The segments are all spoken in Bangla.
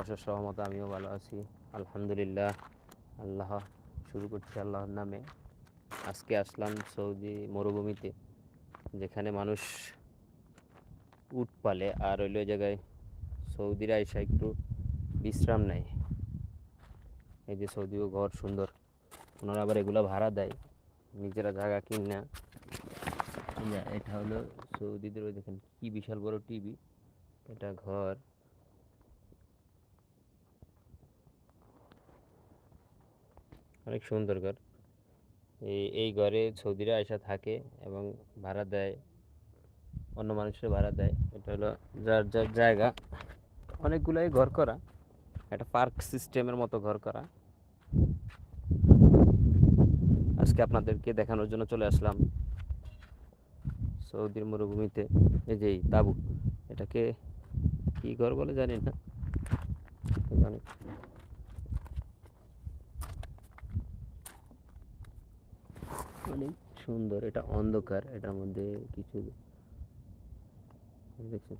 অশেষ সহমত আমিও ভালো আছি। আলহামদুলিল্লাহ, আল্লাহ শুরু করছি আল্লাহর নামে। আজকে আসলাম সৌদি মরুভূমিতে, যেখানে মানুষ উট পালে। আর ওই জায়গায় সৌদিরা এসে একটু বিশ্রাম নেয়। এই যে সৌদিও ঘর সুন্দর। ওনারা আবার এগুলো ভাড়া দেয়, নিজেরা জায়গা কিন। না এটা হলো সৌদিদের ওই দেখেন কি বিশাল বড় টিভি। এটা ঘর। অনেক সুন্দর ঘর। এই এই ঘরে সৌদিরা আয়সা থাকে এবং ভাড়া দেয়, অন্য মানুষের ভাড়া দেয়। এটা হলো যার যার জায়গা। অনেকগুলাই ঘর করা, একটা পার্ক সিস্টেমের মতো ঘর করা। আজকে আপনাদেরকে দেখানোর জন্য চলে আসলাম সৌদির মরুভূমিতে। এই যে তাঁবু, এটাকে কি ঘর বলে জানি না। অনেক অনেক সুন্দর এটা অন্ধকার এটার মধ্যে কিছু দেখছেন?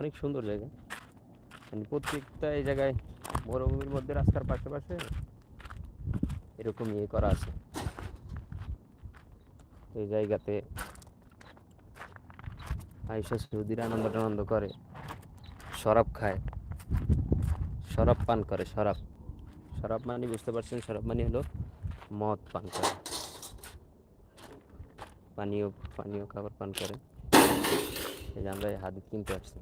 অনেক সুন্দর জায়গা। মানে প্রত্যেকটা এই জায়গায় মরুভূমির মধ্যে রাস্তার পাশে পাশে এরকম ইয়ে করা আছে। এই জায়গাতে আইসা সৌদির আনন্দ টানন্দ করে, শরাব খায়, শরাব পান করে, শরাব। শরাব মানে বুঝতে পারছেন, শরাব মানে হলো মদ পান করে। পানীয় পানীয় খাবার পান করে। এই যে আমরা হাদিস কিনতে আসছি।